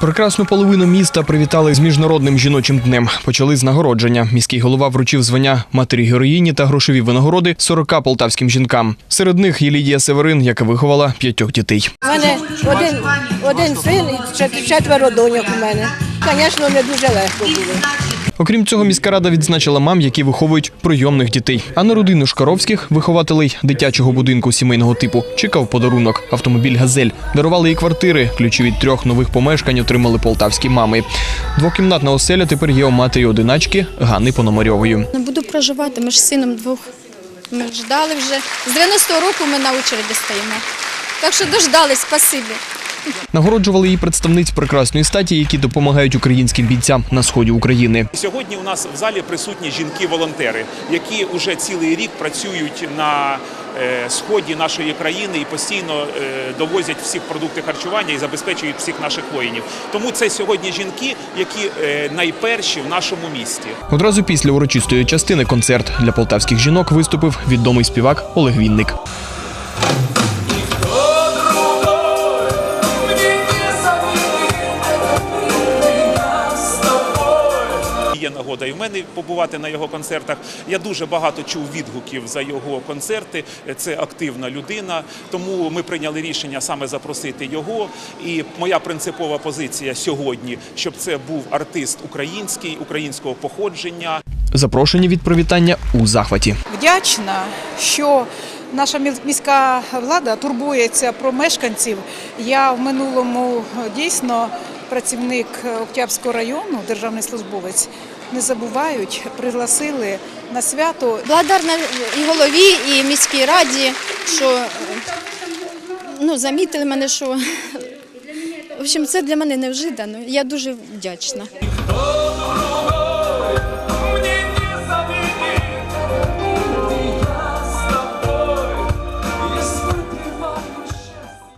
Прекрасну половину міста привітали з міжнародним жіночим днем. Почали з нагородження. Міський голова вручив звання матері героїні та грошові винагороди 40 полтавським жінкам. Серед них є Лідія Северин, яка виховала п'ятьох дітей. У мене один, один син і четверо доньок у мене. Звісно, не дуже легко було. Окрім цього, міська рада відзначила мам, які виховують прийомних дітей. А на родину Шкаровських, вихователей дитячого будинку сімейного типу, чекав подарунок автомобіль Газель. Дарували і квартири. Ключі від трьох нових помешкань отримали полтавські мами. Двокімнатна оселя тепер є у матері одиначки Ганни Пономарьової. Не буду проживати, ми ж сином двох. Ми ждали вже. З 90-го року ми на очереді стоїмо. Так що дождались, спасибі. Нагороджували і представниць прекрасної статі, які допомагають українським бійцям на сході України. Сьогодні у нас в залі присутні жінки-волонтери, які вже цілий рік працюють на е, сході нашої країни і постійно е, довозять всіх продукти харчування і забезпечують всіх наших воїнів. Тому це сьогодні жінки, які е, найперші в нашому місті. Одразу після урочистої частини концерт для полтавських жінок виступив відомий співак Олег Вінник. Є нагода і в мене побувати на його концертах. Я дуже багато чув відгуків за його концерти. Це активна людина. Тому ми прийняли рішення саме запросити його. І моя принципова позиція сьогодні, щоб це був артист український, українського походження. Запрошені від привітання у захваті. вдячна, що наша міська влада турбується про мешканців. Я в минулому дійсно працівник е, Октябрського району, державний службовець. Не забувають, пригласили на свято. Благодарна і голові, і міській раді, що е, ну, замітили мене, що в общем, це для мене невжидано. Я дуже вдячна.